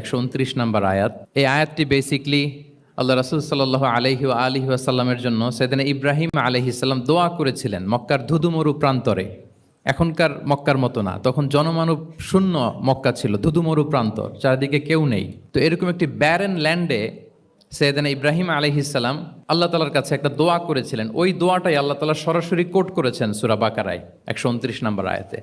একশো উনত্রিশ নম্বর আয়াত। এই আয়াতটি বেসিকলি আল্লাহ রাসুল সাল্লাহ আলহি আলহি আসাল্লামের জন্য সেদিন ইব্রাহিম আলহি সাল্লাম দোয়া করেছিলেন মক্কার ধুধুমরু প্রান্তরে। এখনকার মক্কার মতো না, তখন জনমানব শূন্য মক্কা ছিল, ধুধুমরু প্রান্তর, চারিদিকে কেউ নেই। তো এরকম একটি ব্যারেন ল্যান্ডে সৈয়দানা ইব্রাহিম আলহিসাল্লাম আল্লাহ তালার কাছে একটা দোয়া করেছিলেন। ওই দোয়াটাই আল্লাহ তালা সরাসরি কোট করেছেন সুরা বাকারায়, একশো উনত্রিশ নম্বর আয়াতে।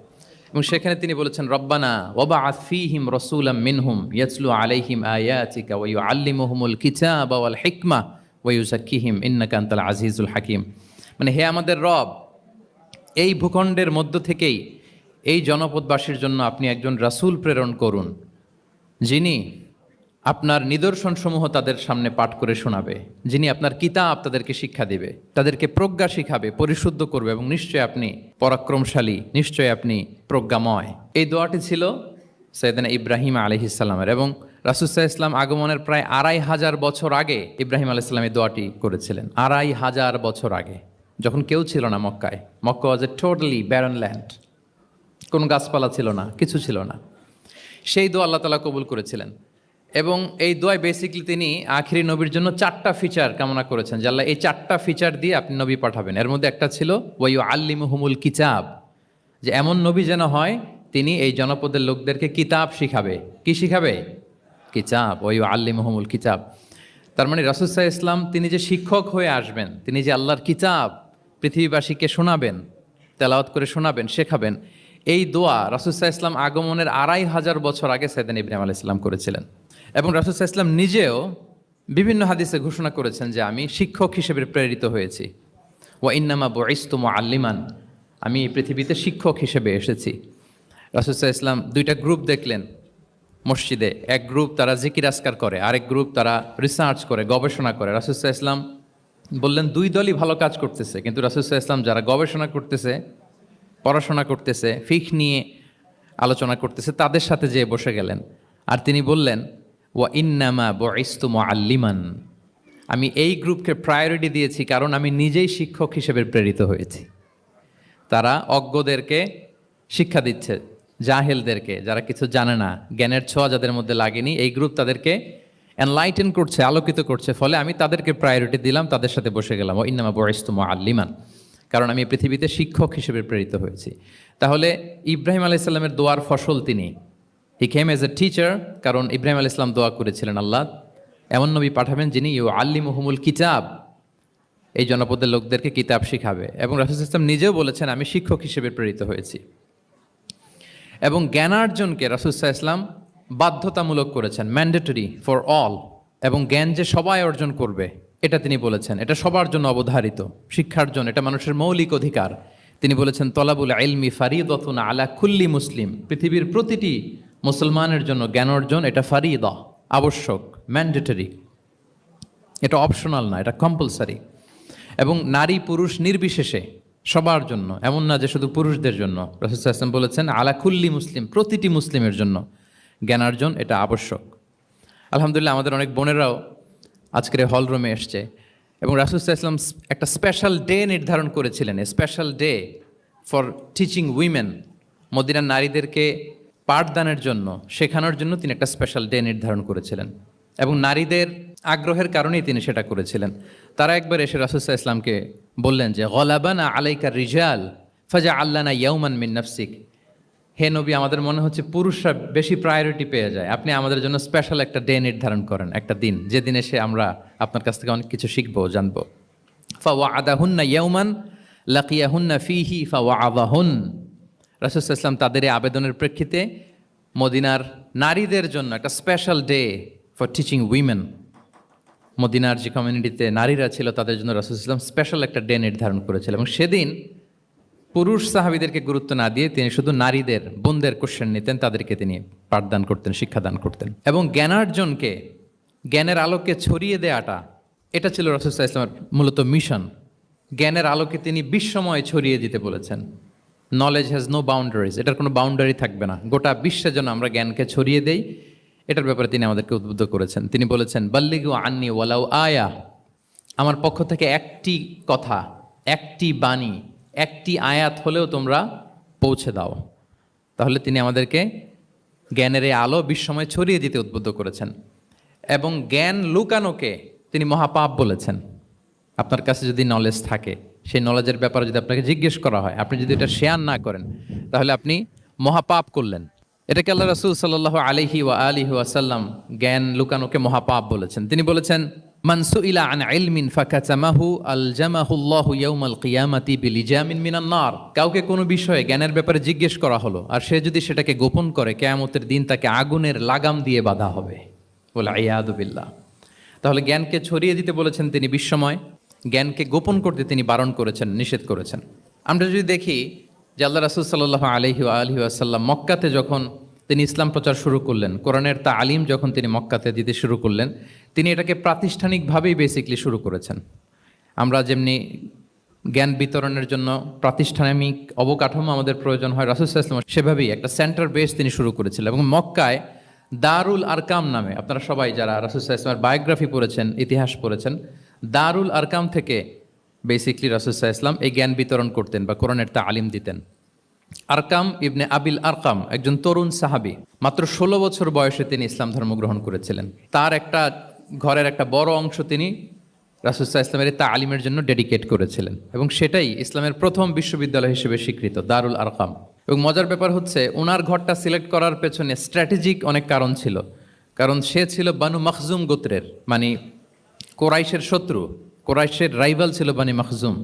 এবং সেখানে তিনি বলেছেন, রব্বানা ওবা আফিহিম রসুলাম মিনহুম ইয়াসলু আলাইহিম আয়াতিকা ওয়ু আল্লিমুহুমুল কিতাব ওয়াল হিকমা ওয়ু সাকিহিম ইন্নাকা আনতাল আজিজুল হাকিম। মানে হে আমাদের রব, এই ভূখণ্ডের মধ্য থেকেই এই জনপদবাসীর জন্য আপনি একজন রাসূল প্রেরণ করুন, যিনি আপনার নিদর্শনসমূহ তাদের সামনে পাঠ করে শোনাবে, যিনি আপনার কিতাব তাদেরকে শিক্ষা দিবে, তাদেরকে প্রজ্ঞা শিখাবে, পরিশুদ্ধ করবে এবং নিশ্চয় আপনি পরাক্রমশালী, নিশ্চয় আপনি প্রজ্ঞাময়। এই দোয়াটি ছিল সৈয়দানা ইব্রাহিম আলহিসাল্লামের এবং রাসুসাহ ইসলাম আগমনের প্রায় আড়াই হাজার বছর আগে ইব্রাহিম আলাইসাল্লাম এই দোয়াটি করেছিলেন। আড়াই হাজার বছর আগে, যখন কেউ ছিল না মক্কায়। Mecca was a totally barren land কোনো গাছপালা ছিল না, কিছু ছিল না। সেই দোয়া আল্লাহ তালা কবুল করেছিলেন। এবং এই দোয়ায় বেসিকলি তিনি আখিরি নবীর জন্য চারটা ফিচার কামনা করেছেন। যে আল্লাহ এই চারটা ফিচার দিয়ে আপনি নবী পাঠাবেন। এর মধ্যে একটা ছিল ওয়াইউ আল্লিমুহুমুল কিতাব যে এমন নবী যেন হয়, তিনি এই জনপদের লোকদেরকে কিতাব শিখাবে। কি শিখাবে? কিতাব। ওয়াইউ আল্লিমুহুমুল কিতাব। তার মানে রাসুসাহ ইসলাম তিনি যে শিক্ষক হয়ে আসবেন, তিনি যে আল্লাহর কিতাব পৃথিবীবাসীকে শোনাবেন, তেলাওয়াত করে শোনাবেন, শেখাবেন, এই দোয়া রাসুসাহ ইসলাম আগমনের আড়াই হাজার বছর আগে সৈদান ইব্রাহিম আলাহ ইসলাম করেছিলেন। এবং রাসুসাহ ইসলাম নিজেও বিভিন্ন হাদিসে ঘোষণা করেছেন যে আমি শিক্ষক হিসেবে প্রেরিত হয়েছি। ওয়া ইন্নামা বইস্তুম আল্লিমান আমি এই পৃথিবীতে শিক্ষক হিসেবে এসেছি। রাসুসাহ ইসলাম দুইটা গ্রুপ দেখলেন মসজিদে। এক গ্রুপ তারা জিকির আসকার করে, আরেক গ্রুপ তারা রিসার্চ করে, গবেষণা করে। রাসুসাহ ইসলাম বললেন, দুই দলই ভালো কাজ করতেছে। কিন্তু রাসুসাহ ইসলাম যারা গবেষণা করতেছে, পড়াশোনা করতেছে, ফিক নিয়ে আলোচনা করতেছে, তাদের সাথে যেয়ে বসে গেলেন। আর তিনি বললেন ওয়া ইন্নামা বইস্তুম আল্লিমান আমি এই গ্রুপকে প্রায়োরিটি দিয়েছি কারণ আমি নিজেই শিক্ষক হিসেবে প্রেরিত হয়েছি। তারা অজ্ঞদেরকে শিক্ষা দিচ্ছে, জাহেলদেরকে, যারা কিছু জানে না, জ্ঞানের ছোঁয়া যাদের মধ্যে লাগেনি, এই গ্রুপ তাদেরকে এনলাইটেন করছে, আলোকিত করছে, ফলে আমি তাদেরকে প্রায়োরিটি দিলাম, তাদের সাথে বসে গেলাম। ও ইন্নামা বয়স্তুম আল্লিমান কারণ আমি পৃথিবীতে শিক্ষক হিসেবে প্রেরিত হয়েছি। তাহলে ইব্রাহিম আলাহ ইসলামের দোয়ার ফসল তিনি। হি কেম এজ এ টিচার কারণ ইব্রাহিম আল ইসলাম দোয়া করেছিলেন আল্লাহ। এমন নবী পাঠাবেন যিনি ইউ আল্লি মুহমুল কিতাব। এই জনপদের লোকদেরকে কিতাব শিখাবে। এবং রাসুল ইসলাম নিজেও বলেছেন, আমি শিক্ষক হিসেবে প্রেরিত হয়েছি। এবং জ্ঞানার্জনকে রাসুসাহ ইসলাম বাধ্যতামূলক করেছেন ম্যান্ডেটরি ফর অল এবং জ্ঞান যে সবাই অর্জন করবে, এটা তিনি বলেছেন। এটা সবার জন্য অবধারিত। শিক্ষার জন্য, এটা মানুষের মৌলিক অধিকার। তিনি বলেছেন, তলাবুল আইলমি ফারিদতুন আলা কুল্লি মুসলিম। পৃথিবীর প্রতিটি মুসলমানের জন্য জ্ঞান অর্জন এটা ফারিদা, আবশ্যক ম্যান্ডেটরি এটা অপশনাল না, এটা কম্পালসারি এবং নারী পুরুষ নির্বিশেষে সবার জন্য, এমন না যে শুধু পুরুষদের জন্য। রসুল আসলাম বলেছেন আলাকুল্লি মুসলিম প্রতিটি মুসলিমের জন্য জ্ঞানার্জন এটা আবশ্যক। আলহামদুলিল্লাহ, আমাদের অনেক বোনেরাও আজকের হল রুমে এসছে। এবং রাসুল ইসলাম একটা স্পেশাল ডে নির্ধারণ করেছিলেন special day for teaching women মদিনার নারীদেরকে পাঠদানের জন্য, শেখানোর জন্য তিনি একটা স্পেশাল ডে নির্ধারণ করেছিলেন এবং নারীদের আগ্রহের কারণেই তিনি সেটা করেছিলেন। তারা একবার এসে রাসুসাহ ইসলামকে বললেন যে, গলাবানা আলাইকার রিজাল ফাজা আল্লানা ইয়ৌমান মিন নফসিক। হে নবী, আমাদের মনে হচ্ছে পুরুষরা বেশি প্রায়োরিটি পেয়ে যায়। আপনি আমাদের জন্য স্পেশাল একটা ডে নির্ধারণ করেন, একটা দিন। যে দিন এসে আমরা আপনার কাছ থেকে অনেক কিছু শিখব জানব। ফা ওয়া আদাহুন্না ইয়ৌমান লাকিয়াহুন্না ফিহি ফা ওয়া আদাহুন রাসুসাহ ইসলাম তাদের এই আবেদনের প্রেক্ষিতে মদিনার নারীদের জন্য একটা special day for teaching women মদিনার যে কমিউনিটিতে নারীরা ছিল, তাদের জন্য রাসুল ইসলাম স্পেশাল একটা ডে নির্ধারণ করেছিল এবং সেদিন পুরুষ সাহাবিদেরকে গুরুত্ব না দিয়ে তিনি শুধু নারীদের, বোনদের কোশ্চেন নিতেন, তাদেরকে তিনি পাঠদান করতেন, শিক্ষাদান করতেন। এবং জ্ঞানার্জনকে, জ্ঞানের আলোকে ছড়িয়ে দেওয়াটা এটা ছিল রসুল্লাহ ইসলামের মূলত মিশন জ্ঞানের আলোকে তিনি বিশ্বময় ছড়িয়ে দিতে বলেছেন। নলেজ হ্যাজ নো বাউন্ডারিজ এটার কোনো বাউন্ডারি থাকবে না। গোটা বিশ্বের জন্য আমরা জ্ঞানকে ছড়িয়ে দেই, এটার ব্যাপারে তিনি আমাদেরকে উদ্বুদ্ধ করেছেন। তিনি বলেছেন, বাল্লিগু আন্নি ওয়ালাউ আয়া। আমার পক্ষ থেকে একটি কথা, একটি বাণী, একটি আয়াত হলেও তোমরা পৌঁছে দাও। তাহলে তিনি আমাদেরকে জ্ঞানের এই আলো বিশ্বময় ছড়িয়ে দিতে উদ্বুদ্ধ করেছেন। এবং জ্ঞান লুকানোকে তিনি মহাপাপ বলেছেন। আপনার কাছে যদি নলেজ থাকে সেই নলেজের ব্যাপারে যদি আপনাকে জিজ্ঞেস করা হয়, আপনি যদি এটা শেয়ার না করেন, তাহলে আপনি মহাপাপ করলেন। এটাকে আল্লাহ রসুল সাল্লাহ আলহি ওয়া আলিহি ওয়াসাল্লাম জ্ঞান লুকানোকে মহাপাপ বলেছেন। তিনি বলেছেন মানসু ইলা আন ইলমিন ফাকাচামাহু আল জামাহুল্লাহু ইয়াউমাল কিয়ামাতি বিলিজামিন মিনান নার। কাউকে কোনো বিষয়ে জ্ঞানের ব্যাপারে জিজ্ঞেস করা হলো, আর সে যদি সেটাকে গোপন করে, কেয়ামতের দিন তাকে আগুনের লাগাম দিয়ে বাধা হবে। বলে আয়াদুবিল্লাহ তাহলে জ্ঞানকে ছড়িয়ে দিতে বলেছেন তিনি বিশ্বময়। জ্ঞানকে গোপন করতে তিনি বারণ করেছেন, নিষেধ করেছেন। আমরা যদি দেখি যে আল্লাহ রাসুল সাল্লাহ আলহি আলহি আসাল্লাম মক্কাতে যখন তিনি ইসলাম প্রচার শুরু করলেন, কোরআনের তা আলিম যখন তিনি মক্কাতে দিতে শুরু করলেন, তিনি এটাকে প্রাতিষ্ঠানিকভাবেই বেসিকলি শুরু করেছেন। আমরা যেমনি জ্ঞান বিতরণের জন্য প্রাতিষ্ঠানিক অবকাঠামো আমাদের প্রয়োজন হয়, রাসুল ইসলাম সেভাবেই একটা সেন্টার বেস তিনি শুরু করেছিলেন এবং মক্কায় দারুল আরকাম নামে, আপনারা সবাই যারা রাসুল ইসলামের বায়োগ্রাফি পড়েছেন, ইতিহাস পড়েছেন দারুল আরকাম থেকে বেসিকলি রাসুসাহ ইসলাম এই জ্ঞান বিতরণ করতেন বা কোরআনের তা আলিম দিতেন। আরকাম ইবনে আবিল আরকাম একজন তরুণ সাহাবি, মাত্র ষোলো বছর বয়সে তিনি ইসলাম ধর্ম গ্রহণ করেছিলেন। তার একটা ঘরের একটা বড় অংশ তিনি রাসুসাহ ইসলামের তা আলিমের জন্য ডেডিকেট করেছিলেন এবং সেটাই ইসলামের প্রথম বিশ্ববিদ্যালয় হিসেবে স্বীকৃত, দারুল আরকাম। এবং মজার ব্যাপার হচ্ছে ওনার ঘরটা সিলেক্ট করার পেছনে স্ট্র্যাটেজিক অনেক কারণ ছিল। কারণ সে ছিল বানু মখজুম গোত্রের মানে কোরাইশের শত্রু, কোরাইশের রাইভাল ছিল বানি মখজুম।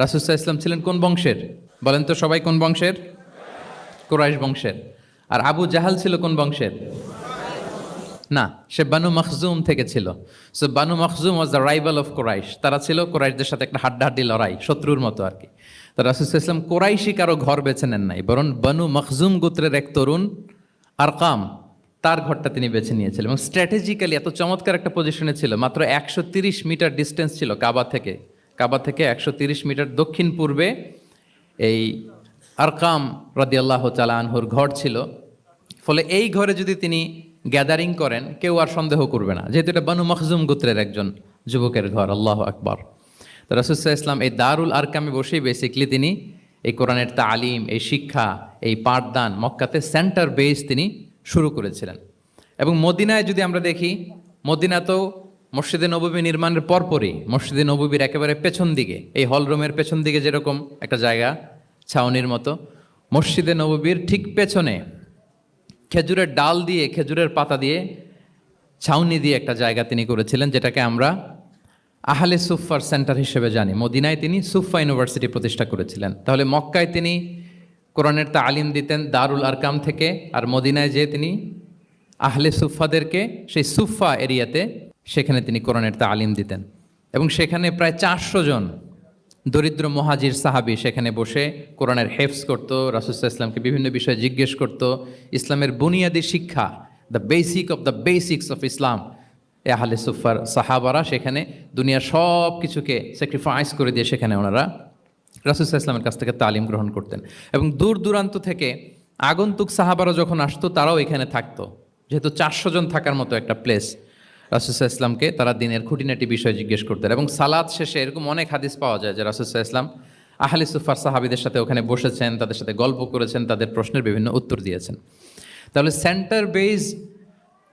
রাসুসাহ ইসলাম ছিলেন কোন বংশের? বলেন তো সবাই কোন বংশের? কোরাইশ বংশের। আর আবু জাহাল ছিল কোন বংশের? না, সে বানু মখজুম থেকে ছিল। So Banu Makhzum was the rival of Quraysh. তারা ছিল কোরাইশদের সাথে একটা হাড্ডাহাড্ডি লড়াই, শত্রুর মতো আর কি। তো রাসুসাহ ইসলাম কোরাইশি কারও ঘর বেছে নেন নাই, বরং বানু মখজুম গোত্রের এক তরুণ আরকাম। তার ঘরটা তিনি বেছে নিয়েছিলেন এবং স্ট্র্যাটেজিক্যালি এত চমৎকার একটা পজিশনে ছিল। মাত্র একশো তিরিশ মিটার ডিস্টেন্স ছিল কাবা থেকে। কাবা থেকে একশো তিরিশ মিটার দক্ষিণ পূর্বে এই আরকাম রাদিয়াল্লাহ চালা আনহুর ঘর ছিল। ফলে এই ঘরে যদি তিনি গ্যাদারিং করেন, কেউ আর সন্দেহ করবে না। যেহেতু এটা বানু মখজুম গোত্রের একজন যুবকের ঘর, আল্লাহ আকবর। তো রাসুসাহ ইসলাম এই দারুল আরকামে বসেই বেসিকলি তিনি এই কোরআনের তালিম, এই শিক্ষা, এই পাঠদান, মক্কাতে সেন্টার বেস তিনি শুরু করেছিলেন। এবং মদিনায় যদি আমরা দেখি মদিনা তো মসজিদে নববী নির্মাণের পরপরই মসজিদে নববীর একেবারে পেছন দিকে, এই হলরুমের পেছন দিকে যেরকম একটা জায়গা, ছাউনির মতো, মসজিদে নববীর ঠিক পেছনে খেজুরের ডাল দিয়ে, খেজুরের পাতা দিয়ে ছাউনি দিয়ে একটা জায়গা তিনি করেছিলেন, যেটাকে আমরা আহলে সুফার সেন্টার হিসেবে জানি। মদিনায় তিনি সুফা ইউনিভার্সিটি প্রতিষ্ঠা করেছিলেন। তাহলে মক্কায় তিনি কোরআনের তালিম দিতেন দারুল আরকাম থেকে আর মদিনায় যেয়ে তিনি আহলে সুফাদেরকে সেই সুফা এরিয়াতে সেখানে তিনি কোরআনের তালিম দিতেন। এবং সেখানে প্রায় চারশো জন দরিদ্র মহাজির সাহাবি সেখানে বসে কোরআনের হেফস করত রাসুসাহ ইসলামকে বিভিন্ন বিষয়ে জিজ্ঞেস করত। ইসলামের বুনিয়াদী শিক্ষা the basic of the basics of Islam এ আহলে সুফার সাহাবারা সেখানে দুনিয়ার সব কিছুকে স্যাক্রিফাইস করে দিয়ে সেখানে ওনারা রাসুসাহ ইসলামের কাছ থেকে তালিম গ্রহণ করতেন। এবং দূর দূরান্ত থেকে আগন্তুক সাহাবারা যখন আসতো, তারাও এখানে থাকতো। যেহেতু চারশো জন থাকার মতো একটা প্লেস রাসুসাহ ইসলামকে তারা দিনের খুঁটিনাটি বিষয় জিজ্ঞেস করতেন। এবং সালাদ শেষে এরকম অনেক হাদিস পাওয়া যায় যে রাসুসাহ ইসলাম আহলে সুফার সাহাবিদের সাথে ওখানে বসেছেন, তাদের সাথে গল্প করেছেন, তাদের প্রশ্নের বিভিন্ন উত্তর দিয়েছেন। তাহলে সেন্টার বেজ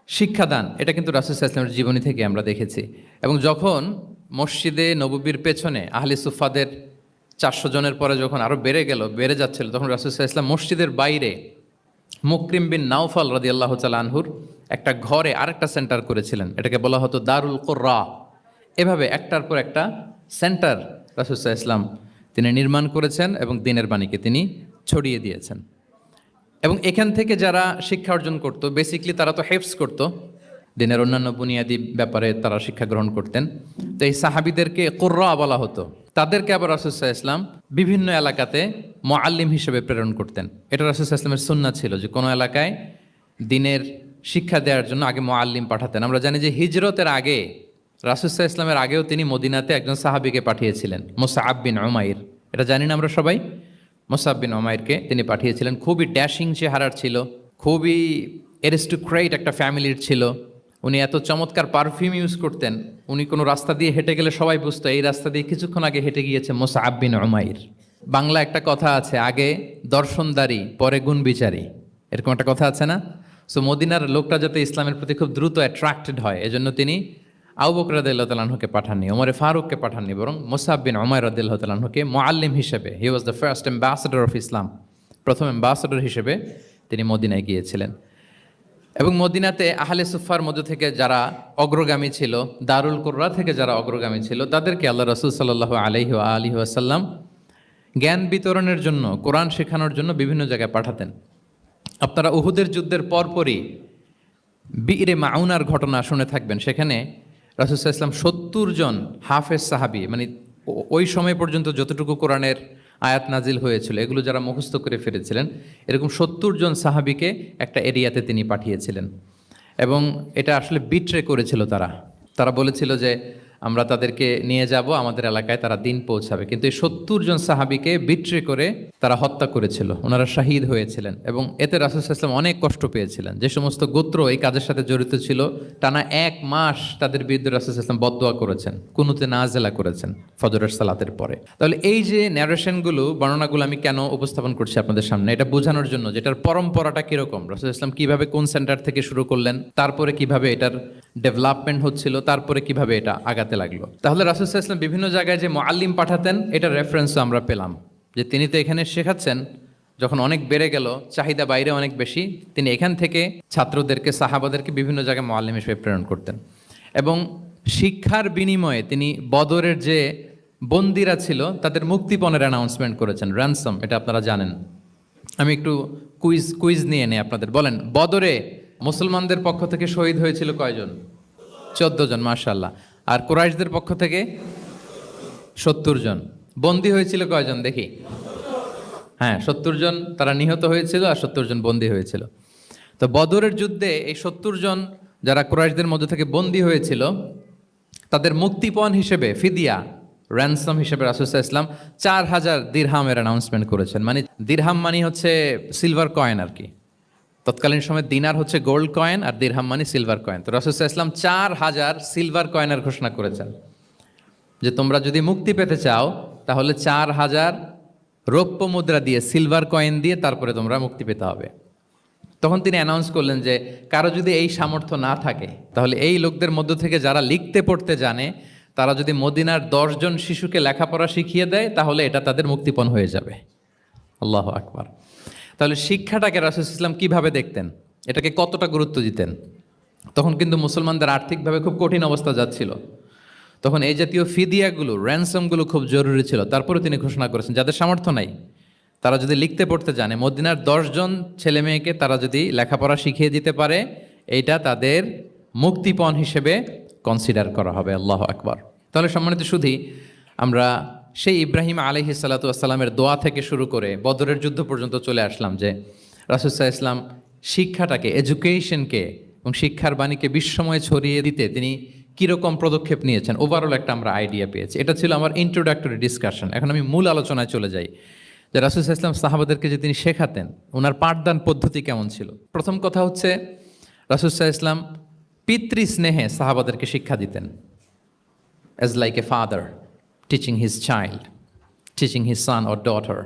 শিক্ষাদান, এটা কিন্তু রাসুসাহ ইসলামের জীবনী থেকে আমরা দেখেছি। এবং যখন মসজিদে নববীর পেছনে আহলে সুফাদের চারশো জনের পরে যখন আরও বেড়ে গেল, বেড়ে যাচ্ছিল, তখন রাসুসাহ ইসলাম মসজিদের বাইরে মুকরিম বিন নাউফাল রাদি আল্লাহ আনহুর একটা ঘরে আরেকটা সেন্টার করেছিলেন। এটাকে বলা হতো দারুল কোর্রা। এভাবে একটার পর একটা সেন্টার রাসুসাহ ইসলাম তিনি নির্মাণ করেছেন এবং দিনের বাণীকে তিনি ছড়িয়ে দিয়েছেন। এবং এখান থেকে যারা শিক্ষা অর্জন করতো বেসিকলি তারা তো হেফস করতো। দিনের অন্যান্য বুনিয়াদী ব্যাপারে তারা শিক্ষা গ্রহণ করতেন। তো এই সাহাবিদেরকে কোর্রা বলা হতো। তাদেরকে আবার রাসুসাহ ইসলাম বিভিন্ন এলাকাতে মোয়াল্লিম হিসেবে প্রেরণ করতেন। এটা রাসুসাহ ইসলামের সুন্না ছিল যে কোনো এলাকায় দিনের শিক্ষা দেওয়ার জন্য আগে মোয়াল্লিম পাঠাতেন। আমরা জানি যে হিজরতের আগে রাসুসাহ ইসলামের আগেও তিনি মদিনাতে একজন সাহাবিকে পাঠিয়েছিলেন মোসাহাব বিন ওমাইর এটা জানি না আমরা সবাই। মোসাব বিন ওমাইরকে তিনি পাঠিয়েছিলেন। খুবই ড্যাশিং চেহারার ছিল, খুবই এরিস্টোক্রেট একটা ফ্যামিলির ছিল। উনি এত চমৎকার পারফিউম ইউজ করতেন, উনি কোনো রাস্তা দিয়ে হেঁটে গেলে সবাই বুঝতো, এই রাস্তা দিয়ে কিছুক্ষণ আগে হেঁটে গিয়েছে মোসা আব্বিন ওমাইর বাংলা একটা কথা আছে, আগে দর্শনদারি, পরে গুণ বিচারী এরকম একটা কথা আছে না? সো মদিনার লোকটা যাতে ইসলামের প্রতি খুব দ্রুত অ্যাট্রাক্টেড হয়, এজন্য তিনি আউ বকর রাদিল্লাহ তালাহুকে পাঠাননি, ওমরে ফারুককে পাঠাননি, বরং মোসাব বিন ওমর রাদিল্লাহ তালাহুকে মোয়াল্লিম হিসেবে he was the first ambassador of Islam প্রথম অ্যাম্বাসেডর হিসেবে তিনি মদিনায় গিয়েছিলেন। এবং মদিনাতে আহলে সুফার মধ্য থেকে যারা অগ্রগামী ছিল, দারুল কুর্রা থেকে যারা অগ্রগামী ছিল, তাদেরকে আল্লাহ রসুল সাল্লাহ আলহি আলী আসাল্লাম জ্ঞান বিতরণের জন্য, কোরআন শেখানোর জন্য বিভিন্ন জায়গায় পাঠাতেন। আপনারা উহুদের যুদ্ধের পরপরই বীরে মাউনার ঘটনা শুনে থাকবেন। সেখানে রাসুসাহ ইসলাম সত্তর জন হাফেজ সাহাবি মানে ওই সময় পর্যন্ত যতটুকু কোরআনের আয়াত নাজিল হয়েছিল। এগুলো যারা মুখস্থ করে ফিরেছিলেন এরকম সত্তর জন সাহাবিকে একটা এরিয়াতে তিনি পাঠিয়েছিলেন। এবং এটা আসলে বিট্রে করেছিল তারা। তারা বলেছিল যে আমরা তাদেরকে নিয়ে যাব, আমাদের এলাকায় তারা দিন পৌঁছাবে। কিন্তু এই সত্তর জন সাহাবিকে বিট্রে করে তারা হত্যা করেছিল। ওনারা শাহিদ হয়েছিলেন এবং এতে রাসুল ইসলাম অনেক কষ্ট পেয়েছিলেন। যে সমস্ত গোত্র এই কাজের সাথে জড়িত ছিল, টানা এক মাস তাদের বিরুদ্ধে রাসুল ইসলাম বদোয়া করেছেন, কুনুতে নাজেলা করেছেন ফজরের সালাতের পরে। তাহলে এই যে ন্যারেশনগুলো বর্ণনাগুলো আমি কেন উপস্থাপন করছি আপনাদের সামনে, এটা বোঝানোর জন্য যেটার পরম্পরাটা কীরকম। রাসুল ইসলাম কীভাবে কোন সেন্টার থেকে শুরু করলেন, তারপরে কীভাবে এটার ডেভেলপমেন্ট হচ্ছিল, তারপরে কীভাবে এটা আগাতে লাগল। তাহলে রাসুল ইসলাম বিভিন্ন জায়গায় যে মোয়াল্লিম পাঠাতেন এটার রেফারেন্সও আমরা পেলাম। যে তিনি তো এখানে শেখাচ্ছেন, যখন অনেক বেড়ে গেল, চাহিদা বাইরে অনেক বেশি, তিনি এখান থেকে ছাত্রদেরকে, সাহাবাদেরকে বিভিন্ন জায়গায় মোয়াল্লিম হিসেবে প্রেরণ করতেন। এবং শিক্ষার বিনিময়ে তিনি বদরের যে বন্দিরা ছিল, তাদের মুক্তিপণের অ্যানাউন্সমেন্ট করেছেন। র্যানসম এটা আপনারা জানেন। আমি একটু কুইজ কুইজ নিয়ে নেই আপনাদের। বলেন, বদরে মুসলমানদের পক্ষ থেকে শহীদ হয়েছিল কয়জন? চোদ্দ জন মার্শাল্লাহ আর কুরাইশদের পক্ষ থেকে সত্তর জন। বন্দি হয়েছিল কয়জন? দেখি। হ্যাঁ সত্তর জন তারা নিহত হয়েছিল আর সত্তর জন বন্দী হয়েছিল। তো বদরের যুদ্ধে এই সত্তর জন যারা কুরাইশদের মধ্যে থেকে বন্দী হয়েছিল, তাদের মুক্তিপণ হিসেবে ফিদিয়া র্যানসম হিসেবে রাসুসা ইসলাম চার হাজার দিরহামের অ্যানাউন্সমেন্ট করেছেন। মানে দিরহাম মানে হচ্ছে সিলভার কয়েন আর কি। তৎকালীন সময় দিনার হচ্ছে গোল্ড কয়েন আর দিরহাম মানে সিলভার কয়েন তো রাসুসা ইসলাম চার হাজার সিলভার কয়েনের ঘোষণা করেছেন। যে তোমরা যদি মুক্তি পেতে চাও, তাহলে চার হাজার রৌপ্য মুদ্রা দিয়ে সিলভার কয়েন দিয়ে তারপরে তোমরা মুক্তি পেতে হবে। তখন তিনি অ্যানাউন্স করলেন যে, কারও যদি এই সামর্থ্য না থাকে, তাহলে এই লোকদের মধ্য থেকে যারা লিখতে পড়তে জানে, তারা যদি মদিনার দশজন শিশুকে লেখাপড়া শিখিয়ে দেয়, তাহলে এটা তাদের মুক্তিপণ হয়ে যাবে। আল্লাহ আকবার। তাহলে শিক্ষাটাকে রাসুল ইসলাম কীভাবে দেখতেন? এটাকে কতটা গুরুত্ব দিতেন? তখন কিন্তু মুসলমানদের আর্থিকভাবে খুব কঠিন অবস্থা যাচ্ছিল। তখন এই জাতীয় ফিদিয়াগুলো র্যানসমগুলো খুব জরুরি ছিল। তারপরে তিনি ঘোষণা করেছেন, যাদের সামর্থ্য নাই, তারা যদি লিখতে পড়তে জানে, মদিনার দশজন ছেলে মেয়েকে তারা যদি লেখাপড়া শিখিয়ে দিতে পারে, এইটা তাদের মুক্তিপণ হিসেবে কনসিডার করা হবে। আল্লাহ আকবার। তাহলে সম্মানিত শুধু আমরা সেই ইব্রাহিম আলহি সাল্লাতামের দোয়া থেকে শুরু করে বদরের যুদ্ধ পর্যন্ত চলে আসলাম যে রাসুসাহ ইসলাম শিক্ষাটাকে এডুকেশনকে এবং শিক্ষার বাণীকে বিশ্বময় ছড়িয়ে দিতে তিনি কীরকম পদক্ষেপ নিয়েছেন ওভারঅল একটা আমরা আইডিয়া পেয়েছি। এটা ছিল আমার ইন্ট্রোডাক্টরি ডিসকাশন এখন আমি মূল আলোচনায় চলে যাই। যে রাসুল ইসলাম সাহাবাদেরকে যে তিনি শেখাতেন, ওনার পাঠদান পদ্ধতি কেমন ছিল? প্রথম কথা হচ্ছে, রাসুল ইসলাম পিতৃ স্নেহে সাহাবাদেরকে শিক্ষা দিতেন as like a father teaching his child teaching his son or daughter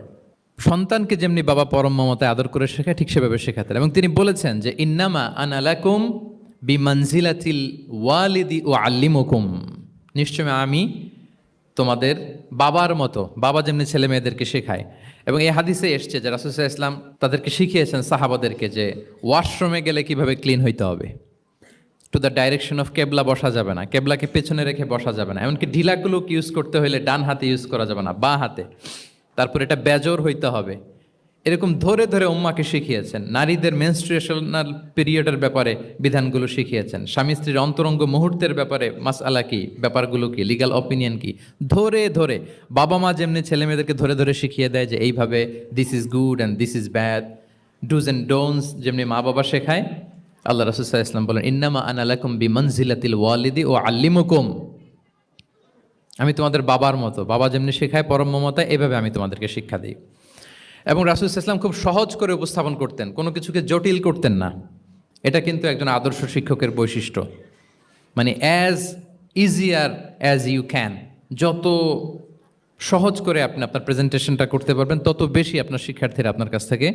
সন্তানকে যেমনি বাবা পরম মমতায় আদর করে শেখায়, ঠিক সেভাবে শেখাতেন। এবং তিনি বলেছেন যে, ইন্নামা আনালাকুম বি মঞ্জিলাতিল ওয়ালিদি ও আল্লিমুকুম নিশ্চয় আমি তোমাদের বাবার মতো, বাবা যেমনি ছেলে মেয়েদেরকে শেখায়। এবং এই হাদিসে এসছে যে রাসুসা ইসলাম তাদেরকে শিখিয়েছেন সাহাবাদেরকে যে ওয়াশরুমে গেলে কীভাবে ক্লিন হইতে হবে। টু দ্য ডাইরেকশন অফ কেবলা বসা যাবে না। কেবলাকে পেছনে রেখে বসা যাবে না। এমনকি ঢিলাগুলো ইউজ করতে হলে ডান হাতে ইউজ করা যাবে না, বা হাতে। তারপর এটা বেজর হইতে হবে। এরকম ধরে ধরে উম্মাকে শিখিয়েছেন। নারীদের মেনস্ট্রুয়েশনাল পিরিয়ডের ব্যাপারে বিধানগুলো শিখিয়েছেন। স্বামী স্ত্রীর অন্তরঙ্গ মুহূর্তের ব্যাপারে মাসআলা কি, ব্যাপারগুলো কি লিগাল অপিনিয়ন কি, ধরে ধরে। বাবা মা যেমনি ছেলে মেয়েদেরকে ধরে ধরে শিখিয়ে দেয় যে, এইভাবে this is good and this is bad do's and don'ts যেমনি মা বাবা শেখায় আল্লাহ রসুল্লাহ ইসলাম বলেন, ইন্নামা আনালাকুম বি মনজিলাতিল ওয়ালিদি ও আল্লিমুকুম। আমি তোমাদের বাবার মতো, বাবা যেমনি শেখায়, পরম মমতায় এভাবে আমি তোমাদেরকে শিক্ষা দিই। এবং রাসুল ইসলাম খুব সহজ করে উপস্থাপন করতেন, কোনো কিছুকে জটিল করতেন না। এটা কিন্তু একজন আদর্শ শিক্ষকের বৈশিষ্ট্য। মানে as easier as you can যত সহজ করে আপনি আপনার প্রেজেন্টেশনটা করতে পারবেন, তত বেশি আপনার শিক্ষার্থীরা আপনার কাছ থেকে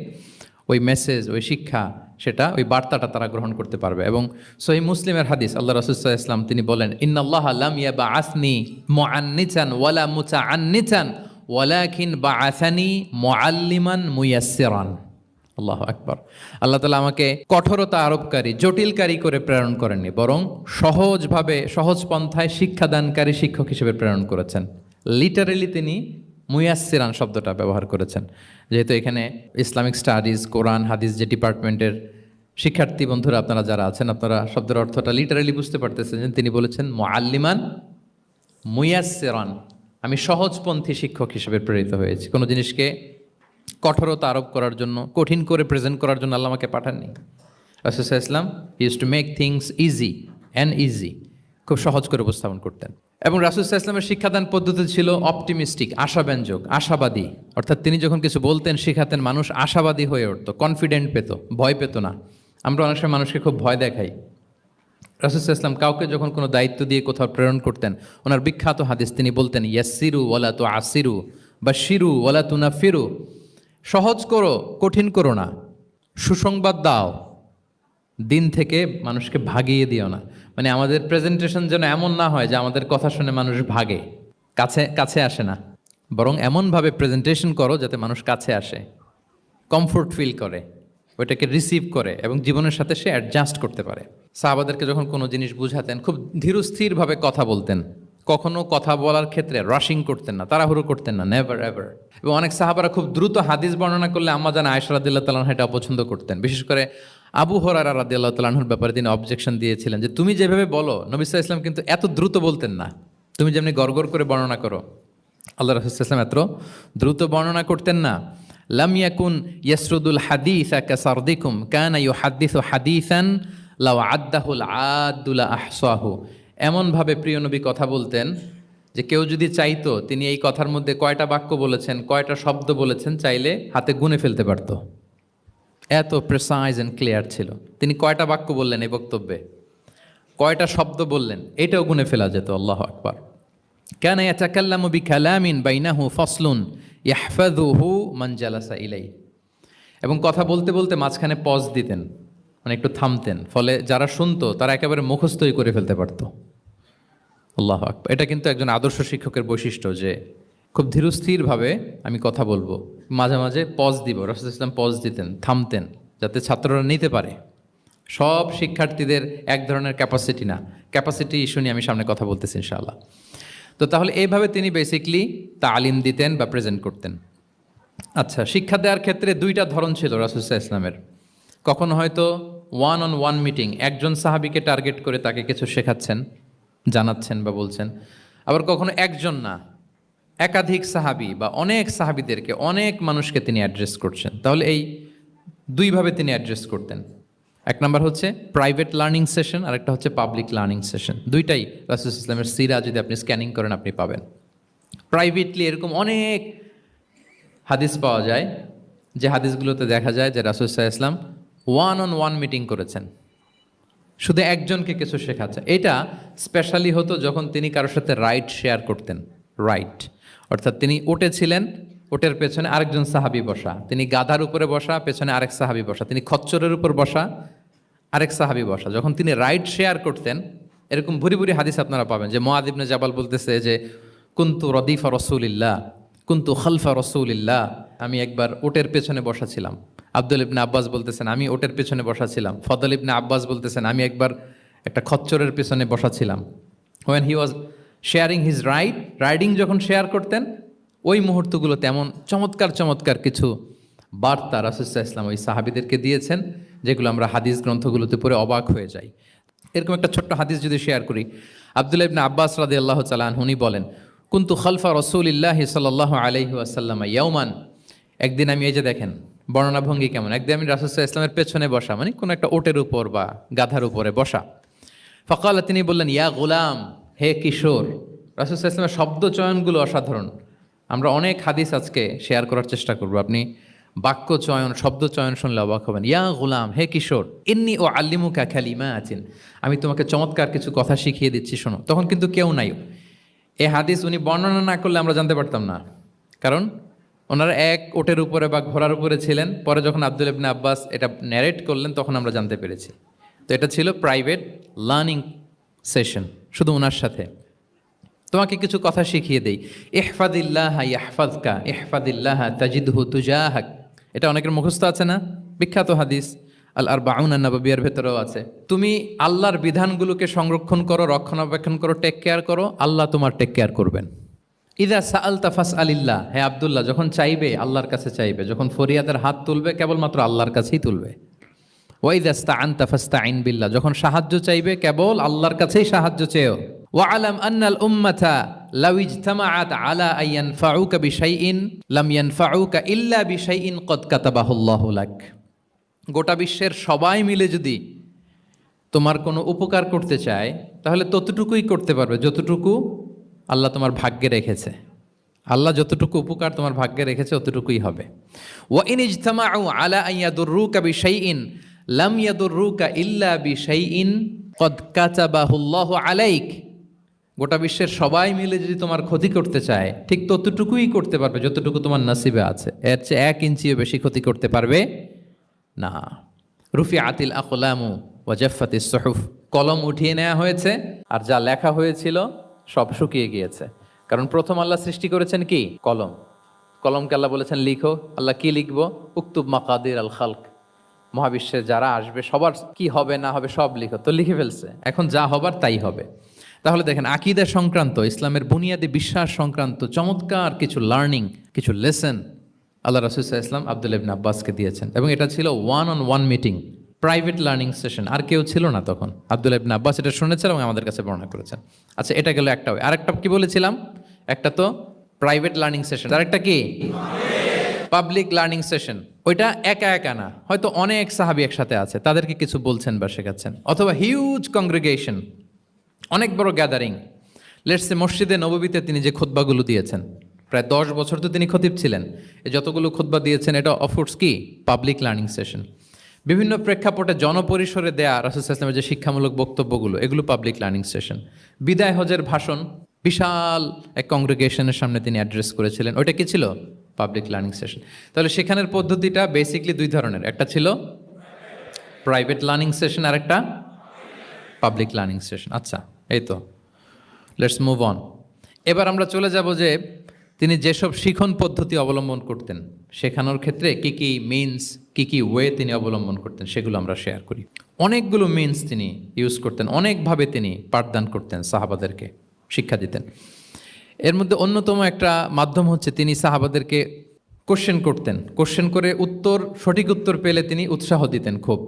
ওই মেসেজ ওই শিক্ষা সেটা, ওই বার্তাটা তারা গ্রহণ করতে পারবে। এবং সহি মুসলিমের হাদিস, আল্লাহ রসুল্লাহ ইসলাম তিনি বলেন, ইন্নাল্লাহ লাম ইয়াবা আসনি মুআন্নিচান ওয়ালা মুতাআন্নিচান, ওয়ালাকিন বা আসানি মুআল্লিমান মুয়াসসিরান। আল্লাহ আকবর। আল্লাহ তালা আমাকে কঠোরতা আরোপকারী, জটিলকারী করে প্রেরণ করেননি, বরং সহজভাবে, সহজ পন্থায় শিক্ষাদানকারী শিক্ষক হিসেবে প্রেরণ করেছেন। লিটারেলি তিনি মুয়াসিরান শব্দটা ব্যবহার করেছেন। যেহেতু এখানে ইসলামিক স্টাডিজ, কোরআন, হাদিস যে ডিপার্টমেন্টের শিক্ষার্থী বন্ধুরা আপনারা যারা আছেন, আপনারা শব্দের অর্থটা লিটারেলি বুঝতে পারতেছেন তিনি বলেছেন মোয়াল্লিমান মুয়াসিরান আমি সহজপন্থী শিক্ষক হিসেবে প্রেরিত হয়েছি। কোনো জিনিসকে কঠোরতা আরোপ করার জন্য, কঠিন করে প্রেজেন্ট করার জন্য আল্লাহ আমাকে পাঠাননি। রাসুসাহ ইসলাম use to make things easy and easy খুব সহজ করে উপস্থাপন করতেন। এবং রাসুসাহ ইসলামের শিক্ষাদান পদ্ধতি ছিল অপটিমিস্টিক, আশাব্যঞ্জক, আশাবাদী। অর্থাৎ তিনি যখন কিছু বলতেন, শেখাতেন, মানুষ আশাবাদী হয়ে উঠতো কনফিডেন্ট পেত, ভয় পেত না। আমরা অনেক সময় মানুষকে খুব ভয় দেখাই। রাসুসাহ ইসলাম কাউকে যখন কোনো দায়িত্ব দিয়ে কোথাও প্রেরণ করতেন, ওনার বিখ্যাত হাদিস তিনি বলতেন ইয়াসিরু ওয়ালা তো আসিরু বা শিরু ওয়ালা তুনা ফিরু সহজ করো, কঠিন করো না। সুসংবাদ দাও। দিন থেকে মানুষকে ভাগিয়ে দিও না। মানে আমাদের প্রেজেন্টেশন যেন এমন না হয় যে আমাদের কথা শুনে মানুষ ভাগে। কাছে কাছে আসে না। বরং এমনভাবে প্রেজেন্টেশন করো যাতে মানুষ কাছে আসে। কমফোর্ট ফিল করে। ওইটাকে রিসিভ করে এবং জীবনের সাথে সে অ্যাডজাস্ট করতে পারে। সাহাবাদেরকে যখন কোনো জিনিস বুঝাতেন, খুব ধীরস্থিরভাবে কথা বলতেন। কখনো কথা বলার ক্ষেত্রে রাশিং করতেন না, তাড়াহুড়ো করতেন না নেভার এভার এবং অনেক সাহাবারা খুব দ্রুত হাদিস বর্ণনা করলে আম্মা জান আয়সা রাদিল্লাহ তালাহ এটা অপছন্দ করতেন। বিশেষ করে আবু হরারা রাদিল্লাহ তালাহুর ব্যাপারে তিনি অবজেকশন দিয়েছিলেন যে, তুমি যেভাবে বলো নবিসা ইসলাম কিন্তু এত দ্রুত বলতেন না। তুমি যেমনি গড়গড় করে বর্ণনা করো। আল্লাহ রসুলাম এত দ্রুত বর্ণনা করতেন না। লাম ইয়াকুন ইয়াসরুদুল হাদিস কাসারদিকুম, কানা ইউ হাদিস হাদিসান লাউ আদাহুল আদুলা আহসাহু। এমনভাবে প্রিয় নবী কথা বলতেন যে, কেউ যদি চাইতো, তিনি এই কথার মধ্যে কয়টা বাক্য বলেছেন, কয়টা শব্দ বলেছেন, চাইলে হাতে গুনে ফেলতে পারতো। এত প্রেসাইজ অ্যান্ড ক্লিয়ার ছিল। তিনি কয়টা বাক্য বললেন এই বক্তব্যে? কয়টা শব্দ বললেন? এটাও গুনে ফেলা যেত, আল্লাহ আকবার। কেন ইয়াতাকাল্লামু বিকালামিন বাইনাহু ফসলুন ইয়াহফাযুহু মান জালাসা ইলাই এবং কথা বলতে বলতে মাঝখানে পজ দিতেন মানে একটু থামতেন, ফলে যারা শুনতো, তারা একেবারে মুখস্থই করে ফেলতে পারতো। আল্লাহ আকবার। এটা কিন্তু একজন আদর্শ শিক্ষকের বৈশিষ্ট্য যে খুব ধীরস্থিরভাবে আমি কথা বলব। মাঝে মাঝে পজ দিব। রসদ ইসলাম পজ দিতেন, থামতেন, যাতে ছাত্ররা নিতে পারে। সব শিক্ষার্থীদের এক ধরনের ক্যাপাসিটি না। ক্যাপাসিটি ইস্যু নিয়ে আমি সামনে কথা বলতেছি, ইনশাআল্লাহ। তো তাহলে এইভাবে তিনি বেসিকলি তালিম দিতেন বা প্রেজেন্ট করতেন। আচ্ছা শিক্ষা দেওয়ার ক্ষেত্রে দুইটা ধরন ছিল রাসুসাহ ইসলামের কখনো হয়তো ওয়ান অন ওয়ান মিটিং একজন সাহাবিকে টার্গেট করে তাকে কিছু শেখাচ্ছেন, জানাচ্ছেন বা বলছেন। আবার কখনো একজন না। একাধিক সাহাবি বা অনেক সাহাবিদেরকে অনেক মানুষকে তিনি অ্যাড্রেস করছেন। তাহলে এই দুইভাবে তিনি অ্যাড্রেস করতেন। এক নম্বর হচ্ছে প্রাইভেট লার্নিং সেশন আর একটা হচ্ছে পাবলিক লার্নিং সেশন দুইটাই রাসুল ইসলামের সিরা যদি আপনি স্ক্যানিং করেন, আপনি পাবেন। প্রাইভেটলি এরকম অনেক হাদিস পাওয়া যায়, যে হাদিসগুলোতে দেখা যায় যে রাসুল ইসলাম ওয়ান অন ওয়ান মিটিং করেছেন। শুধু একজনকে কিছু শেখাচ্ছে। এটা স্পেশালি হতো যখন তিনি কারোর সাথে রাইট শেয়ার করতেন। রাইট অর্থাৎ তিনি ওটে ছিলেন, ওটের পেছনে আরেকজন সাহাবি বসা। তিনি গাধার উপরে বসা, পেছনে আরেক সাহাবি বসা। তিনি খচ্চরের উপর বসা, আরেক সাহাবি বসা। যখন তিনি রাইড শেয়ার করতেন, এরকম ভুরি ভুরি হাদিস আপনারা পাবেন যে মোয়াদিবনে জাবাল বলতেছে যে, কুন্তু রদিফা রসুলিল্লাহ, কুন্তু খালফা রসুলিল্লাহ, আমি একবার ওটের পেছনে বসা ছিলাম। আব্দুল ইবনে আব্বাস বলতেছেন, আমি ওটের পেছনে বসা ছিলাম। ফদল ইবনে আব্বাস বলতেছেন, আমি একবার একটা খচ্চরের পেছনে বসা ছিলাম। When he was sharing his ride riding যখন শেয়ার করতেন, ওই মুহূর্তগুলো তেমন চমৎকার চমৎকার কিছু বার্তা রাসুসাহ ইসলাম ওই সাহাবিদেরকে দিয়েছেন, যেগুলো আমরা হাদিস গ্রন্থগুলোতে পড়ে অবাক হয়ে যাই। এরকম একটা ছোট্ট হাদিস যদি শেয়ার করি, আবদুল্লাহ ইবনে আব্বাস রাদি আল্লাহ চালান উনি বলেন, কুন্তু খালফা রসুলিল্লাহ সাল্লাহ আলহি আসাল্লাম ইয়ৌমান একদিন আমি এই যে দেখেন, বর্ণনা ভঙ্গি কেমন? একদিন আমি রাসুসাহ ইসলামের পেছনে বসা মানে কোনো একটা ওটের উপর বা গাধার উপরে বসা। ফকাল তিনি বললেন, ইয়া গোলাম হে কিশোর রাসুসাহ ইসলামের শব্দ চয়নগুলো অসাধারণ। আমরা অনেক হাদিস আজকে শেয়ার করার চেষ্টা করব। আপনি বাক্য চয়ন, শব্দ চয়ন শুনলে অবাক হবেন। ইয়া গোলাম, হে কিশোর এমনি ও আল্লিমুকা খালিমা আছেন আমি তোমাকে চমৎকার কিছু কথা শিখিয়ে দিচ্ছি, শোনো। তখন কিন্তু কেউ নাই। এ হাদিস উনি বর্ণনা না করলে আমরা জানতে পারতাম না। কারণ ওনারা এক ওটের উপরে বা ঘোড়ার উপরে ছিলেন। পরে যখন আব্দুল ইবনে আব্বাস এটা ন্যারেট করলেন, তখন আমরা জানতে পেরেছি। তো এটা ছিল প্রাইভেট লার্নিং সেশন শুধু ওনার সাথে। তোমাকে কিছু কথা শিখিয়ে দেই। ইহফাদিল্লাহ ইয়াহফাদকা ইহফাদিল্লাহ তাজিদহু তুজাহাক। এটা অনেকের মুখস্থ আছে না? বিখ্যাত হাদিস। আল আর বাউন নবাবিয়ার ভেতরেও আছে। তুমি আল্লাহর বিধানগুলোকে সংরক্ষণ করো, রক্ষণাবেক্ষণ করো টেক কেয়ার করো, আল্লাহ তোমার টেক কেয়ার করবেন। ইদা সাআল তাফাস আলিল্লাহ হে আবদুল্লাহ, যখন চাইবে, আল্লাহর কাছে চাইবে। যখন ফরিয়াদের হাত তুলবে, কেবলমাত্র আল্লাহর কাছেই তুলবে। ওয়াইদাস্তা আন তাফাস্তা আইন বিল্লাহ, যখন সাহায্য চাইবে কেবল আল্লাহর কাছেই সাহায্য চেয়েও। ওয়ালাম আন্নাল উম্মাথা লাউ ইজতামাআত আলা আইয়ান ফাউকা বিশাইইন, লাম ইয়ানফাউকা ইল্লা বিশাইইন কদ কাতাবাহুল্লাহু লাক। গোটা বিশ্বের সবাই মিলে যদি তোমার কোনো উপকার করতে চায়, তাহলে ততটুকুই করতে পারবে, যতটুকু আল্লাহ তোমার ভাগ্যে রেখেছে। আল্লাহ যতটুকু উপকার তোমার ভাগ্যে রেখেছে অতটুকুই হবে। ওয়া ইন ইজতামাউ আলা আন ইয়াদুররুকা বিশাইইন লাম ইয়াদুররুকা ইল্লা বিশাইইন কদ কাতাবাহুল্লাহু আলাইক। গোটা বিশ্বের সবাই মিলে যদি তোমার ক্ষতি করতে চায়, ঠিক ততটুকুই করতে পারবে, যতটুকু তোমার নসিবে আছে। এর চেয়ে এক ইঞ্চিও বেশি ক্ষতি করতে পারবে না। রুফি আতিল আকলামু ওয়াজাফাতি সহুফ। কলম উঠিয়ে নেওয়া হয়েছে, আর যা লেখা হয়েছিল সব শুকিয়ে গিয়েছে। কারণ প্রথম আল্লাহ সৃষ্টি করেছেন কি? কলম। কলমকে আল্লাহ বলেছেন, লিখো। আল্লাহ কি লিখব? উক্তুব মাকাদির আল খালক। মহাবিশ্বে যারা আসবে, সবার কি হবে না হবে সব লিখো। তো লিখে ফেলছে। এখন যা হবার তাই হবে। তাহলে দেখেন, আকিদা সংক্রান্ত, ইসলামের বুনিয়াদী বিশ্বাস সংক্রান্ত চমৎকার কিছু লার্নিং কিছু লেসন আল্লাহ রসুল্লাহ ইসলাম আব্দুল ইবনে আব্বাসকে দিয়েছেন। এবং এটা ছিল one on one meeting private learning session আর কেউ ছিল না তখন। আব্দুল ইবনে আব্বাস এটা শুনেছেন এবং আমাদের কাছে বর্ণনা করেছেন। আচ্ছা এটা গেল একটা। আর একটা কি বলেছিলাম? একটা তো প্রাইভেট লার্নিং সেশন আর একটা কি? পাবলিক লার্নিং সেশন ওইটা একা একা না। হয়তো অনেক সাহাবি একসাথে আছে, তাদেরকে কিছু বলছেন বা শেখাচ্ছেন। অথবা হিউজ কংগ্রেগেশন অনেক বড় গ্যাদারিং লেটসে মসজিদে নববীতে তিনি যে খুতবাগুলো দিয়েছেন, প্রায় দশ বছর তো তিনি খতিব ছিলেন। এই যতগুলো খুতবা দিয়েছেন, এটা অফোর্স কি? পাবলিক লার্নিং সেশন বিভিন্ন প্রেক্ষাপটে জনপরিসরে দেয়া রাসুল ইসলামের যে শিক্ষামূলক বক্তব্যগুলো, এগুলো পাবলিক লার্নিং সেশন বিদায় হজের ভাষণ, বিশাল এক কংগ্রেগেশনের সামনে তিনি অ্যাড্রেস করেছিলেন। ওইটা কি ছিল? পাবলিক লার্নিং সেশন তাহলে সেখানের পদ্ধতিটা বেসিকলি দুই ধরনের। একটা ছিল প্রাইভেট লার্নিং সেশন আর একটা পাবলিক লার্নিং সেশন আচ্ছা এই তো। লেটস মুভ অন এবার আমরা চলে যাব যে তিনি যেসব শিখন পদ্ধতি অবলম্বন করতেন, শেখানোর ক্ষেত্রে কি কি মিনস কি কি ওয়ে তিনি অবলম্বন করতেন, সেগুলো আমরা শেয়ার করি। অনেকগুলো মিনস তিনি ইউজ করতেন, অনেকভাবে তিনি পাঠদান করতেন সাহাবাদেরকে, শিক্ষা দিতেন। এর মধ্যে অন্যতম একটা মাধ্যম হচ্ছে তিনি সাহাবাদেরকে কোশ্চেন করতেন। কোশ্চেন করে উত্তর, সঠিক উত্তর পেলে তিনি উৎসাহ দিতেন খুব।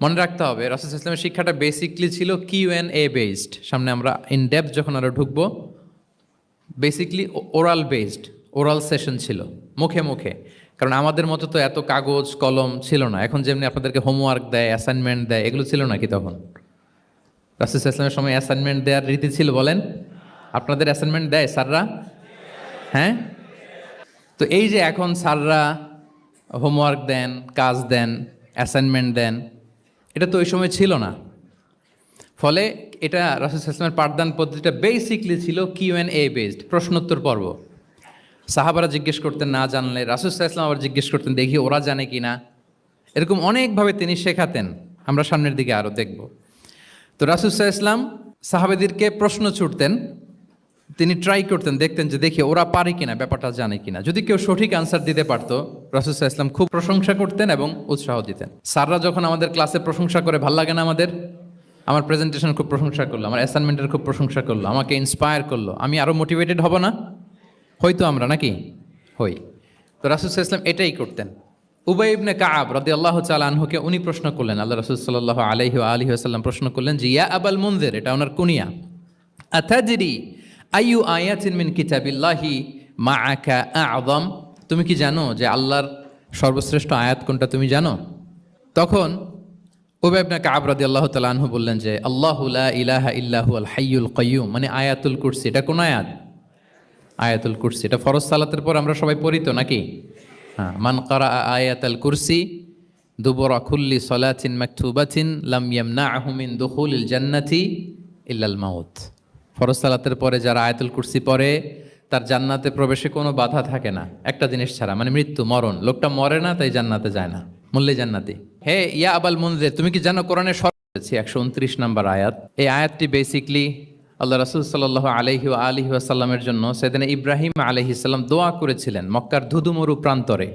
মনে রাখতে হবে, রাসুল ইসলামের শিক্ষাটা বেসিকলি ছিল কিউ এন এ বেসড সামনে আমরা ইন ডেপথ যখন আরও ঢুকবো basically oral based oral session ছিল, মুখে মুখে। কারণ আমাদের মতো তো এত কাগজ, কলম ছিল না। এখন যেমনি আপনাদেরকে হোমওয়ার্ক দেয় অ্যাসাইনমেন্ট দেয়, এগুলো ছিল নাকি তখন? রাসুল ইসলামের সময় অ্যাসাইনমেন্ট দেওয়ার রীতি ছিল বলেন? আপনাদের অ্যাসাইনমেন্ট দেয় স্যাররা? হ্যাঁ? তো এই যে এখন স্যাররা হোমওয়ার্ক দেন, কাজ দেন অ্যাসাইনমেন্ট দেন, এটা তো ওই সময় ছিল না। ফলে এটা রাসুল ইসলামের পাঠদান পদ্ধতিটা বেসিকলি ছিল কিউ এন এ বেসড প্রশ্নোত্তর পর্ব। সাহাবারা জিজ্ঞেস করতেন, না জানলে। রাসুল ইসলাম আবার জিজ্ঞেস করতেন, দেখি ওরা জানে কি না? এরকম অনেকভাবে তিনি শেখাতেন। আমরা সামনের দিকে আরও দেখব। তো রাসুল ইসলাম সাহাবেদেরকে প্রশ্ন ছুটতেন তিনি ট্রাই করতেন, দেখতেন যে দেখি ওরা পারে কিনা, ব্যাপারটা জানে কিনা। যদি কেউ সঠিক আনসার দিতে পারতো রাসুসাহ ইসলাম খুব প্রশংসা করতেন এবং উৎসাহ দিতেন। স্যাররা যখন আমাদের ক্লাসে প্রশংসা করে, ভালো লাগে না আমাদের? আমার প্রেজেন্টেশন খুব প্রশংসা করল, আমার অ্যাসাইনমেন্টের খুব প্রশংসা করল, আমাকে ইন্সপায়ার করল। আমি আরও মোটিভেটেড হব না? হয়তো আমরা নাকি? হই। তো রাসুসাহ ইসলাম এটাই করতেন। উবাই ইবনে কাব রদি আল্লাহ আনহুকে উনি প্রশ্ন করলেন, আল্লাহ রসুল সাল্লাহ আলহি আলহি প্রশ্ন করলেন যে, ইয়া আবাল মন্দির এটা ওনার কুনিয়া। আথাজিরি আইয়ু আয়াতিন মিন কিতাবিল্লাহি মা আকা আদম তুমি কি জানো যে আল্লাহর সর্বশ্রেষ্ঠ আয়াত কোনটা তুমি জানো? তখন ওবে আপনাকে কাবরাদি আল্লাহ তালাহু বললেন যে, আল্লাহ ইলাহা ইল্লাহু আল হাইয়ুল কয়ুম মানে আয়াতুল কুরসি, এটা কোন আয়াত? আয়াতুল কুরসি, এটা ফরজ সালাতের পর আমরা সবাই পড়ি তো নাকি? হ্যাঁ মান কারা আয়াতুল কুরসি দুবরা খুল্লি সলাচিন মাকতুবাচিন লাম ইয়ামনাহু মিন দুখুলিল জান্নাতি ইল্লাল মাউত। ফরজ সালাতের পরে যারা আয়াতুল কুরসি পরে তার জান্নাতে প্রবেশে কোনো বাধা থাকে না। একটা জিনিস ছাড়া মানে মৃত্যু, মরণ। লোকটা মরে না, তাই জান্নাতে যায় না। মূল্যে জান্নাতি। হে ইয়া আবাল মুনজের, তুমি কি জানো কোরআনে সরেছি একশো উনত্রিশ নম্বর আয়াত। এই আয়াতটি বেসিকলি আল্লাহ রাসুল সাল্লাহ আলহি আলহি আসাল্লামের জন্য সেদিন ইব্রাহিম আলহিসাল্লাম দোয়া করেছিলেন মক্কার ধুধুমরু প্রান্তরে।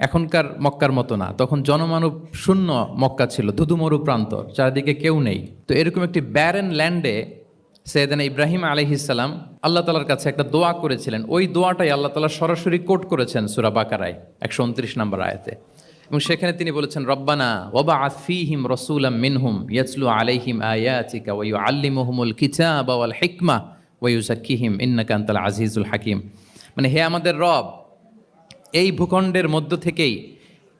এখনকার মক্কার মতো না। তখন জনমানব শূন্য মক্কা ছিল, ধুধুমরু প্রান্তর, চারিদিকে কেউ নেই। তো এরকম একটি ব্যারেন ল্যান্ডে সৈয়দানা ইব্রাহিম আলহিসাল্লাম আল্লাহ তালার কাছে একটা দোয়া করেছিলেন। ওই দোয়াটাই আল্লাহ তালা সরাসরি কোট করেছেন সুরা বাকারায়, একশো উনত্রিশ নম্বর আয়াতে। এবং সেখানে তিনি বলেছেন, রব্বানা ওবা আফিহিম রসুলাম মিনহুম ইয়াসলু আলাইহিম আয়াতিকা ওয়ু আল্লিমুহুমুল কিতাবা ওয়াল হিকমা ওয়ু জাক্কিহিম ইন্নাকা আনতাল আজিজুল হাকিম। মানে হে আমাদের রব, এই ভূখণ্ডের মধ্য থেকেই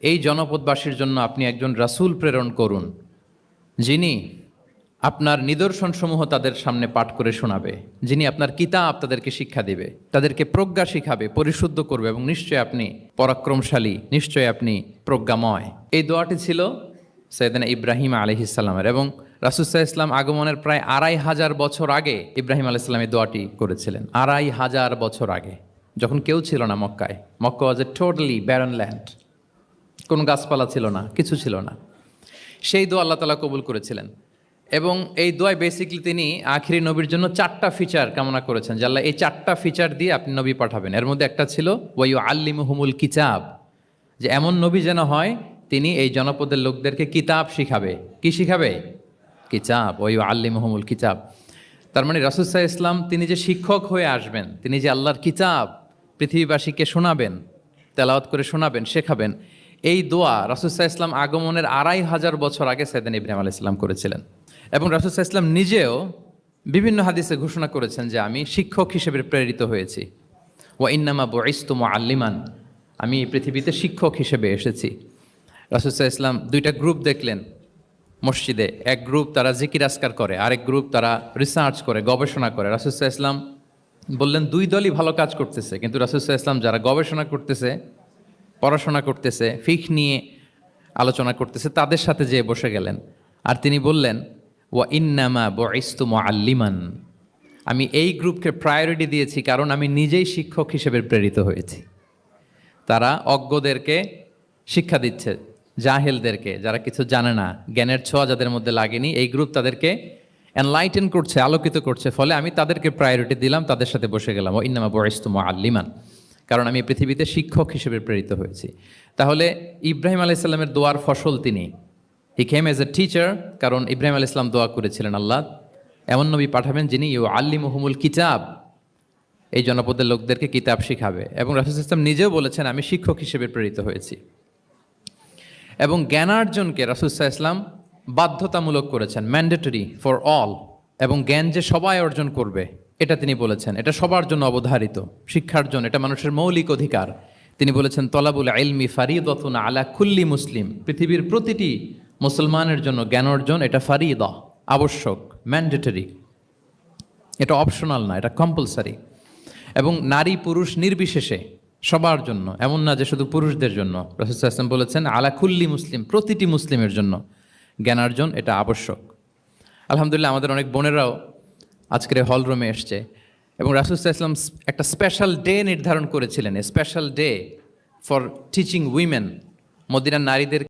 এই জনপদবাসীর জন্য আপনি একজন রাসূল প্রেরণ করুন, যিনি আপনার নিদর্শনসমূহ তাদের সামনে পাঠ করে শোনাবে, যিনি আপনার কিতাব তাদেরকে শিক্ষা দিবে, তাদেরকে প্রজ্ঞা শিখাবে, পরিশুদ্ধ করবে এবং নিশ্চয় আপনি পরাক্রমশালী, নিশ্চয় আপনি প্রজ্ঞাময়। এই দোয়াটি ছিল সৈয়দানা ইব্রাহিম আলহিসাল্লামের এবং রাসুসাহ ইসলাম আগমনের প্রায় আড়াই হাজার বছর আগে ইব্রাহিম আলাইসাল্লাম এই দোয়াটি করেছিলেন। আড়াই হাজার বছর আগে, যখন কেউ ছিল না মক্কায়। Mecca was a totally barren land কোনো গাছপালা ছিল না, কিছু ছিল না। সেই দোয়া আল্লাহ তালা কবুল করেছিলেন। এবং এই দোয়ায় বেসিকলি তিনি আখিরি নবীর জন্য চারটা ফিচার কামনা করেছেন। যে আল্লাহ এই চারটা ফিচার দিয়ে আপনি নবী পাঠাবেন। এর মধ্যে একটা ছিল ওয়াইউ আল্লিমুহুমুল কিতাব যে এমন নবী যেন হয়, তিনি এই জনপদের লোকদেরকে কিতাব শিখাবে। কি শিখাবে? কিতাব ওয়াইউ আল্লিমুহুমুল কিতাব তার মানে রাসুসাহ ইসলাম তিনি যে শিক্ষক হয়ে আসবেন, তিনি যে আল্লাহর কিতাব পৃথিবীবাসীকে শোনাবেন, তেলাওয়াত করে শোনাবেন, শেখাবেন, এই দোয়া রাসুসাহ ইসলাম আগমনের আড়াই হাজার বছর আগে সেদিন ইব্রাহিম আলাহ ইসলাম করেছিলেন। এবং রাসুসাহ ইসলাম নিজেও বিভিন্ন হাদিসে ঘোষণা করেছেন যে আমি শিক্ষক হিসেবে প্রেরিত হয়েছি। ওয়া ইন্নামা বইস্তুম আল্লিমান আমি এই পৃথিবীতে শিক্ষক হিসেবে এসেছি। রাসুসাহ ইসলাম দুইটা গ্রুপ দেখলেন মসজিদে। এক গ্রুপ তারা জিকির আসকার করে, আরেক গ্রুপ তারা রিসার্চ করে, গবেষণা করে। রাসুসাহ ইসলাম বললেন, দুই দলই ভালো কাজ করতেছে, কিন্তু রাসুসাহ ইসলাম যারা গবেষণা করতেছে, পড়াশোনা করতেছে, ফিক নিয়ে আলোচনা করতেছে, তাদের সাথে যেয়ে বসে গেলেন। আর তিনি বললেন ওয়া ইন্নামা বইস্তুম আল্লিমান আমি এই গ্রুপকে প্রায়োরিটি দিয়েছি কারণ আমি নিজেই শিক্ষক হিসেবে প্রেরিত হয়েছি। তারা অজ্ঞদেরকে শিক্ষা দিচ্ছে, জাহেলদেরকে, যারা কিছু জানে না, জ্ঞানের ছোঁয়া যাদের মধ্যে লাগেনি, এই গ্রুপ তাদেরকে এনলাইটেন করছে, আলোকিত করছে, ফলে আমি তাদেরকে প্রায়োরিটি দিলাম, তাদের সাথে বসে গেলাম। ও ইন্নামা বয়স্তুম আল্লিমান কারণ আমি পৃথিবীতে শিক্ষক হিসেবে প্রেরিত হয়েছি। তাহলে ইব্রাহিম আলাইসাল্লামের দোয়ার ফসল তিনি। হি খেম এজ এ টিচার কারণ ইব্রাহিম আল ইসলাম দোয়া করেছিলেন আল্লাহ। এমন নবী পাঠাবেন যিনি ইউ আল্লি মুহমুল কিতাব। এই জনপদের লোকদেরকে কিতাব শিখাবে। এবং রাসুল ইসলাম নিজেও বলেছেন, আমি শিক্ষক হিসেবে প্রেরিত হয়েছি। এবং জ্ঞানার্জনকে রাসুলসাহ ইসলাম বাধ্যতামূলক করেছেন ম্যান্ডেটরি ফর অল এবং জ্ঞান যে সবাই অর্জন করবে, এটা তিনি বলেছেন। এটা সবার জন্য অবধারিত। শিক্ষার জন্য, এটা মানুষের মৌলিক অধিকার। তিনি বলেছেন, তলাবুল আইলমি ফারিদতুন আলা কুল্লি মুসলিম। পৃথিবীর প্রতিটি মুসলমানের জন্য জ্ঞান অর্জন, এটা ফারিদা, আবশ্যক ম্যান্ডেটরি এটা অপশনাল না, এটা কম্পালসারি এবং নারী, পুরুষ নির্বিশেষে সবার জন্য, এমন না যে শুধু পুরুষদের জন্য। রসুল আসলাম বলেছেন আলাকুল্লি মুসলিম প্রতিটি মুসলিমের জন্য জ্ঞানার্জন এটা আবশ্যক। আলহামদুলিল্লাহ, আমাদের অনেক বোনেরাও আজকের হল রুমে এসছে। এবং রাসুল ইসলাম একটা স্পেশাল ডে নির্ধারণ করেছিলেন special day for teaching women মদিনার নারীদের